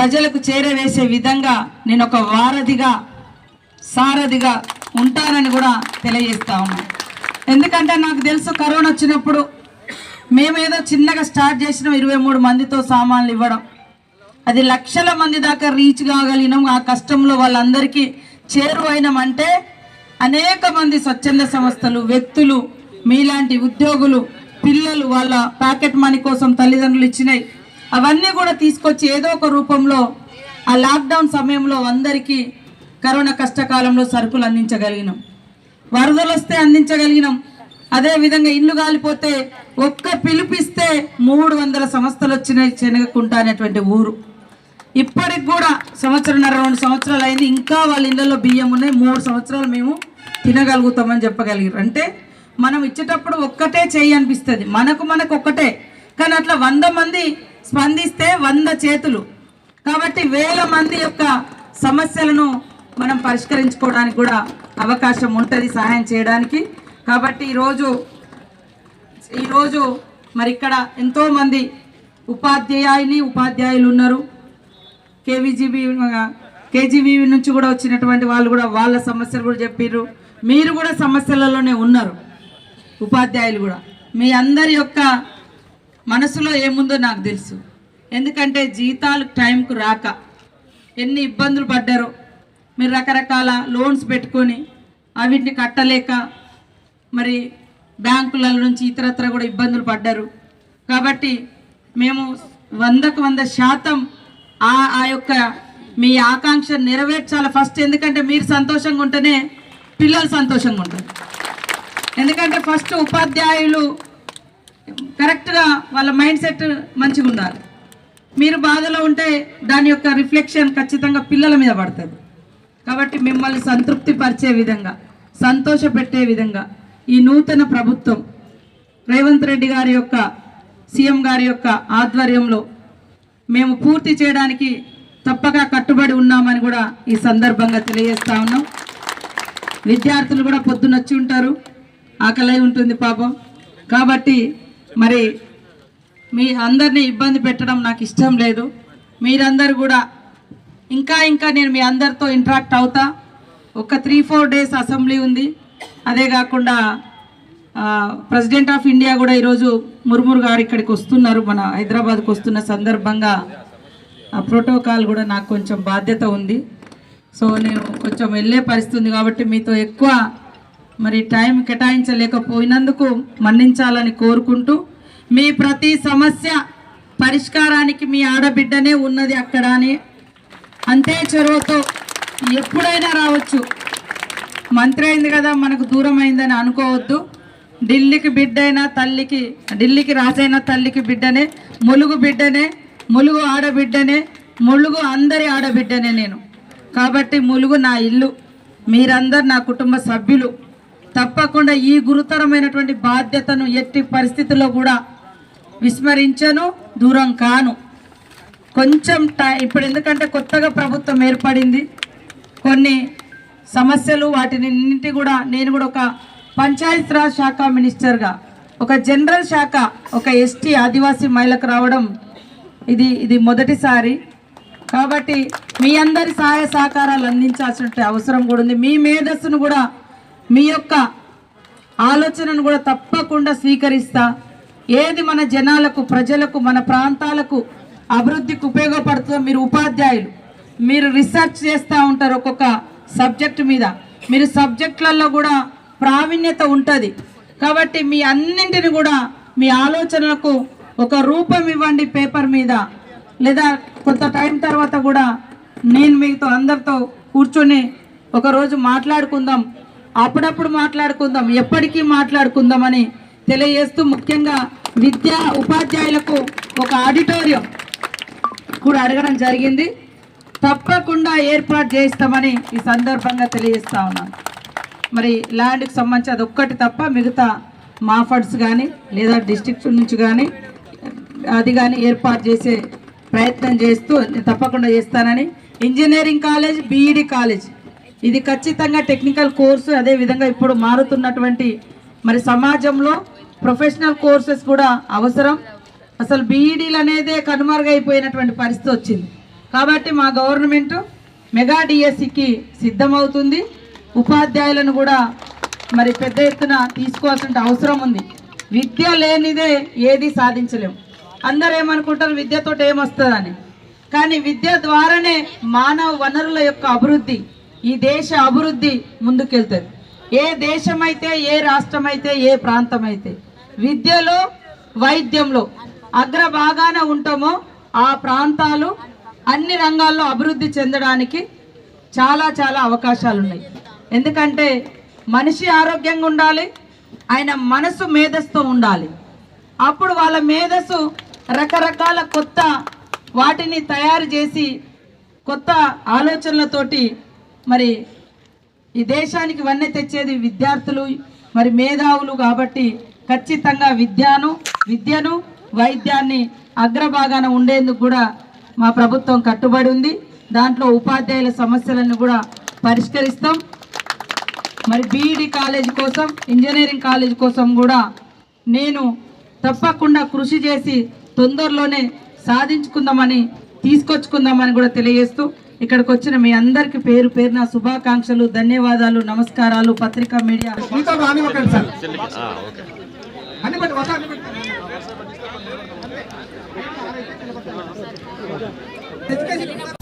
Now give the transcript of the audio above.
ప్రజలకు చేరవేసే విధంగా నేను ఒక వారధిగా సారథిగా ఉంటానని కూడా తెలియజేస్తా ఉన్నాను ఎందుకంటే నాకు తెలుసు కరోనా వచ్చినప్పుడు మేమేదో చిన్నగా స్టార్ట్ చేసినాం ఇరవై మూడు మందితో సామాన్లు ఇవ్వడం. అది లక్షల మంది దాకా రీచ్ కాగలిగినాం. ఆ కష్టంలో వాళ్ళందరికీ చేరువైనామంటే అనేక మంది స్వచ్ఛంద సంస్థలు వ్యక్తులు మీలాంటి ఉద్యోగులు పిల్లలు వాళ్ళ ప్యాకెట్ మనీ కోసం తల్లిదండ్రులు ఇచ్చినాయి. అవన్నీ కూడా తీసుకొచ్చి ఏదో ఒక రూపంలో ఆ లాక్డౌన్ సమయంలో అందరికీ కరోనా కష్టకాలంలో సరుకులు అందించగలిగినాం. వరదలు వస్తే అందించగలిగినాం. అదే విధంగా ఇల్లు కాలిపోతే ఒక్క పిలిపిస్తే మూడు వందల సంస్థలు వచ్చినాయి శనగకుంట అనేటువంటి ఊరు. ఇప్పటికి కూడా సంవత్సరంన్నర రెండు సంవత్సరాలు అయింది. ఇంకా వాళ్ళ ఇళ్ళలో బియ్యం ఉన్నాయి. మూడు సంవత్సరాలు మేము తినగలుగుతామని చెప్పగలిగారు అంటే మనం ఇచ్చేటప్పుడు ఒక్కటే చేయి అనిపిస్తుంది. మనకు మనకు ఒక్కటే. కానీ అట్లా వంద మంది స్పందిస్తే వంద చేతులు. కాబట్టి వేల మంది యొక్క సమస్యలను మనం పరిష్కరించుకోవడానికి కూడా అవకాశం ఉంటుంది సహాయం చేయడానికి. కాబట్టి ఈరోజు ఈరోజు మరి ఇక్కడ ఎంతోమంది ఉపాధ్యాయుని ఉపాధ్యాయులు ఉన్నారు. కేవీజీబీ కేజీబీ నుంచి కూడా వచ్చినటువంటి వాళ్ళు కూడా వాళ్ళ సమస్యలు కూడా చెప్పారు మీరు కూడా సమస్యలలోనే ఉన్నారు. ఉపాధ్యాయులు కూడా. మీ అందరి యొక్క మనసులో ఏముందో నాకు తెలుసు. ఎందుకంటే జీతాలు టైంకు రాక ఎన్ని ఇబ్బందులు పడ్డారో మీరు రకరకాల లోన్స్ పెట్టుకొని అవిటిని కట్టలేక మరి బ్యాంకుల నుంచి ఇతరత్ర కూడా ఇబ్బందులు పడ్డారు. కాబట్టి మేము వందకు వంద శాతం ఆ ఆ యొక్క మీ ఆకాంక్ష నెరవేర్చాలి ఫస్ట్. ఎందుకంటే మీరు సంతోషంగా ఉంటేనే పిల్లలు సంతోషంగా ఉంటారు. ఎందుకంటే ఫస్ట్ ఉపాధ్యాయులు కరెక్ట్గా వాళ్ళ మైండ్ సెట్ మంచిగా ఉండాలి. మీరు బాధలో ఉంటే దాని యొక్క రిఫ్లెక్షన్ ఖచ్చితంగా పిల్లల మీద పడుతుంది. కాబట్టి మిమ్మల్ని సంతృప్తి పరిచే విధంగా సంతోష పెట్టే విధంగా ఈ నూతన ప్రభుత్వం రేవంత్ రెడ్డి గారి యొక్క సీఎం గారి యొక్క ఆధ్వర్యంలో మేము పూర్తి చేయడానికి తప్పక కట్టుబడి ఉన్నామని కూడా ఈ సందర్భంగా తెలియజేస్తా ఉన్నాం. విద్యార్థులు కూడా పొద్దున వచ్చి ఉంటారు. ఆకలి ఉంటుంది పాపం. కాబట్టి మరి మీ అందరినీ ఇబ్బంది పెట్టడం నాకు ఇష్టం లేదు. మీరందరు కూడా ఇంకా ఇంకా నేను మీ అందరితో ఇంటరాక్ట్ అవుతా. ఒక త్రీ ఫోర్ డేస్ అసెంబ్లీ ఉంది. అదే కాకుండా ప్రెసిడెంట్ ఆఫ్ ఇండియా కూడా ఈరోజు ముర్ముర్ గారు ఇక్కడికి వస్తున్నారు. మన హైదరాబాద్కు వస్తున్న సందర్భంగా ఆ ప్రోటోకాల్ కూడా నాకు కొంచెం బాధ్యత ఉంది. సో నేను కొంచెం వెళ్ళే పరిస్థితి కాబట్టి మీతో ఎక్కువ మరి టైం కేటాయించలేకపోయినందుకు మన్నించాలని కోరుకుంటూ మీ ప్రతి సమస్య పరిష్కారానికి మీ ఆడబిడ్డనే ఉన్నది అక్కడ అని అంతే చొరవతో ఎప్పుడైనా రావచ్చు. మంత్రి అయింది కదా మనకు దూరం అయిందని అనుకోవద్దు. ఢిల్లీకి బిడ్డైనా తల్లికి ఢిల్లీకి రాజైన తల్లికి బిడ్డనే ములుగు బిడ్డనే ములుగు ఆడబిడ్డనే ములుగు అందరి ఆడబిడ్డనే నేను. కాబట్టి ములుగు నా ఇల్లు మీరందరు నా కుటుంబ సభ్యులు. తప్పకుండా ఈ గురుతరమైనటువంటి బాధ్యతను ఎట్టి పరిస్థితుల్లో కూడా విస్మరించను దూరం కాను. కొంచెం టై ఇప్పుడు ఎందుకంటే కొత్తగా ప్రభుత్వం ఏర్పడింది. కొన్ని సమస్యలు వాటిని కూడా నేను కూడా ఒక పంచాయత్ రాజ్ శాఖ మినిస్టర్గా ఒక జనరల్ శాఖ ఒక ఎస్టీ ఆదివాసీ మహిళకు రావడం ఇది ఇది మొదటిసారి. కాబట్టి మీ అందరి సహాయ సహకారాలు అందించాల్సిన అవసరం కూడా ఉంది. మీ మేధస్సును కూడా మీ యొక్క ఆలోచనను కూడా తప్పకుండా స్వీకరిస్తా. ఏది మన జనాలకు ప్రజలకు మన ప్రాంతాలకు అభివృద్ధికి ఉపయోగపడుతుందో మీరు ఉపాధ్యాయులు. మీరు రీసెర్చ్ చేస్తూ ఉంటారు ఒక్కొక్క సబ్జెక్ట్ మీద. మీరు సబ్జెక్టులలో కూడా ప్రావీణ్యత ఉంటుంది. కాబట్టి మీ అన్నింటిని కూడా మీ ఆలోచనలకు ఒక రూపం ఇవ్వండి పేపర్ మీద. లేదా కొంత టైం తర్వాత కూడా నేను మీతో అందరితో కూర్చొని ఒకరోజు మాట్లాడుకుందాం. అప్పుడప్పుడు మాట్లాడుకుందాం ఎప్పటికీ మాట్లాడుకుందామని తెలియజేస్తూ ముఖ్యంగా విద్యా ఉపాధ్యాయులకు ఒక ఆడిటోరియం కూడా అడగడం జరిగింది. తప్పకుండా ఏర్పాటు చేస్తామని ఈ సందర్భంగా తెలియజేస్తా ఉన్నాను. మరి ల్యాండ్కి సంబంధించి అది ఒక్కటి తప్ప మిగతా మా ఫండ్స్ కానీ లేదా డిస్ట్రిక్ట్ నుంచి కానీ అది కానీ ఏర్పాటు చేసే ప్రయత్నం చేస్తూ నేను తప్పకుండా చేస్తానని. ఇంజనీరింగ్ కాలేజ్ బీఈడి కాలేజ్ ఇది ఖచ్చితంగా టెక్నికల్ కోర్సు అదే విధంగా ఇప్పుడు మారుతున్నటువంటి మరి సమాజంలో ప్రొఫెషనల్ కోర్సెస్ కూడా అవసరం. అసలు బీఈడీలు అనేదే కనుమరుగైపోయినటువంటి పరిస్థితి వచ్చింది. కాబట్టి మా గవర్నమెంట్ మెగా డిఎస్సికి సిద్ధమవుతుంది. ఉపాధ్యాయులను కూడా మరి పెద్ద ఎత్తున తీసుకోవాల్సిన అవసరం ఉంది. విద్య లేనిదే ఏది సాధించలేము అందరూ ఏమనుకుంటారు? విద్యతో ఏమొస్తుందని. కానీ విద్య ద్వారానే మానవ వనరుల యొక్క అభివృద్ధి ఈ దేశ అభివృద్ధి ముందుకెళ్తుంది. ఏ దేశమైతే ఏ రాష్ట్రం అయితే ఏ ప్రాంతం అయితే విద్యలో వైద్యంలో అగ్రభాగాన ఉంటామో ఆ ప్రాంతాలు అన్ని రంగాల్లో అభివృద్ధి చెందడానికి చాలా చాలా అవకాశాలు ఉన్నాయి ఎందుకంటే మనిషి ఆరోగ్యంగా ఉండాలి ఆయన మనసు మేధస్తో ఉండాలి. అప్పుడు వాళ్ళ మేధస్సు రకరకాల కొత్త వాటిని తయారు చేసి కొత్త ఆలోచనలతోటి మరి ఈ దేశానికి వన్నె తెచ్చేది విద్యార్థులు మరి మేధావులు కాబట్టి ఖచ్చితంగా విద్యను విద్యను వైద్యాన్ని అగ్రభాగాన ఉండేందుకు కూడా మా ప్రభుత్వం కట్టుబడి ఉంది. దాంట్లో ఉపాధ్యాయుల సమస్యలను కూడా పరిష్కరిస్తాం. మరి బీఈడి కాలేజ్ కోసం ఇంజనీరింగ్ కాలేజ్ కోసం కూడా నేను తప్పకుండా కృషి చేసి తొందరలోనే సాధించుకుందామని తీసుకొచ్చుకుందామని కూడా తెలియజేస్తూ ఇక్కడికి వచ్చిన మీ అందరికి పేరు పేరున శుభాకాంక్షలు ధన్యవాదాలు నమస్కారాలు పత్రికా మీడియా. ఎడ్యుకేషన్